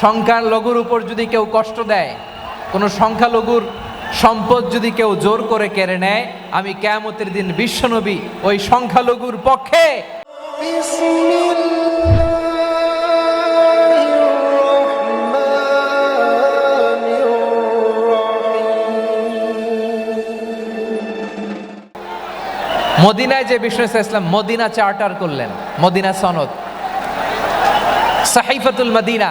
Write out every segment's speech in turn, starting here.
সংখ্যার লঘুর উপর যদি কেউ কষ্ট দেয়, কোনো সংখ্যালঘুর সম্পদ যদি কেউ জোর করে কেড়ে নেয়, আমি কেয়ামতের দিন বিশ্বনবী ওই সংখ্যালঘুর পক্ষে মদিনায় যে বিষ্ণু ইসলাম, মদিনা চার্টার করলেন, মদিনা সনদ। সাহিফাতুল মদিনা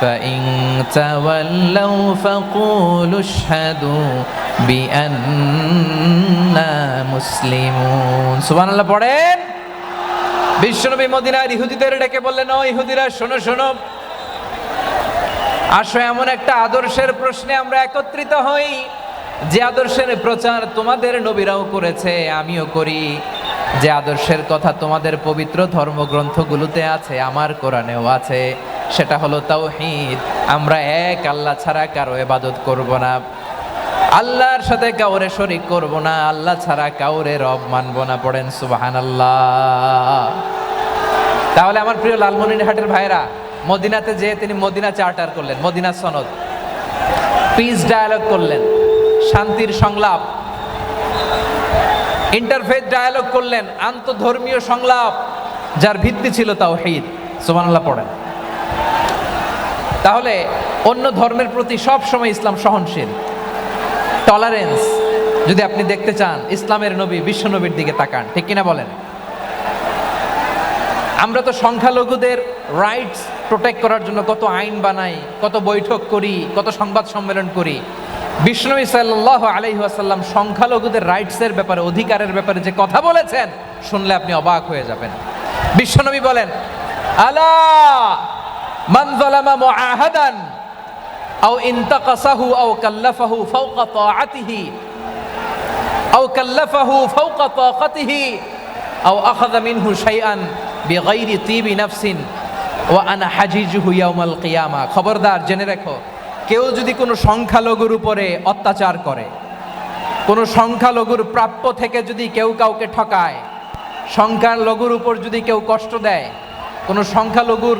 فإن تولوا فقولوا اشهدوا بأننا مسلمون سبحان الله পড়েন বিশ্বনবী মদিনার ইহুদিদের ডেকে বললেন ও ইহুদিরা শোনো শোনো আসো এমন একটা আদর্শের প্রশ্নে আমরা একত্রিত হই যে আদর্শের প্রচার তোমাদের নবীরাও করেছে আমিও করি যে আদর্শের কথা তোমাদের পবিত্র ধর্মগ্রন্থগুলোতে আছে আমার কোরআনেও আছে সেটা হলো তাওহীদ। আমরা এক, আল্লাহ ছাড়া কারও এবাদত করব না। আল্লাহর সাথে কাউরে শরিক করব না, আল্লাহ ছাড়া কাউরে রব মানব না। পড়েন সুবাহান আল্লাহ তাহলে আমার প্রিয় লালমনিরহাটের ভাইরা মদিনাতে যেয়ে তিনি মদিনা চার্টার করলেন, মদিনা সনদ পিস ডায়ালগ করলেন, শান্তির সংলাপ ইন্টারফেথ ডায়ালগ করলেন, আন্তধর্মীয় সংলাপ, যার ভিত্তি ছিল তাওহীদ। সুবহানাল্লাহ, পড়েন। তাহলে অন্য ধর্মের প্রতি সব সময় ইসলাম সহনশীল। টলারেন্স যদি আপনি দেখতে চান, ইসলামের নবী, বিশ্ব নবীর দিকে তাকান, ঠিক কিনা বলেন? আমরা তো সংখ্যালঘুদের রাইটস প্রোটেক্ট করার জন্য কত আইন বানাই, কত বৈঠক করি, কত সংবাদ সম্মেলন করি। বিষ্ণু সাল্লাহ আলাইহি আসাল্লাম সংখ্যালঘুদের রাইটসের ব্যাপারে, অধিকারের ব্যাপারে যে কথা বলেছেন, শুনলে আপনি অবাক হয়ে যাবেন। বিশ্বনবী বলেন, আলা মান যালামা মুআহাদান আও আও কাল্লাফাহু ফাওকা তাআতিহি, আও কাল্লাফাহু ফাওকা তাকাতিহি, আও আখাযা মিনহু শাইআন বিগাইরি তিবি নাফসিন, ওয়া আনা হাজিজুহু ইয়াউমাল কিয়ামা। খবরদার, জেনে রাখো, কেউ যদি কোনো সংখ্যালঘুর উপরে অত্যাচার করে, কোনো সংখ্যালঘুর প্রাপ্য থেকে যদি কেউ কাউকে ঠকায়, সংখ্যালঘুর উপর যদি কেউ কষ্ট দেয়, কোনো সংখ্যালঘুর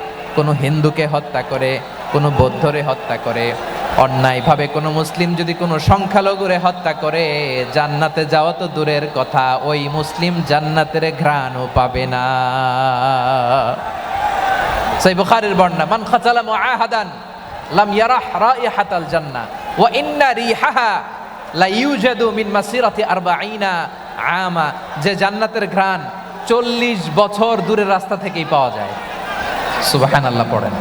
কোনো হিন্দুকে হত্যা করে, কোনো বৌদ্ধরে হত্যা করে, অন্যায়ভাবে কোনো মুসলিম যদি কোনো সংখ্যালঘুরে হত্যা করে, জান্নাতে যাওয়া তো দূরের কথা, ওই মুসলিম জান্নাতের ঘ্রাণও পাবে না। সেই বুখারীর বর্ণনা, মান খাতালা মুআহাদান লাম ইয়ারাহ রাইহাতাল জান্নাহ, ওয়া ইন্না রিহাহা লা ইউজাদু মিন মাসিরাতি আরবাঈনা আমা যে জান্নাতের ঘ্রাণ চল্লিশ বছর দূরের রাস্তা থেকেই পাওয়া যায়। সুবহানাল্লাহ পড়েন।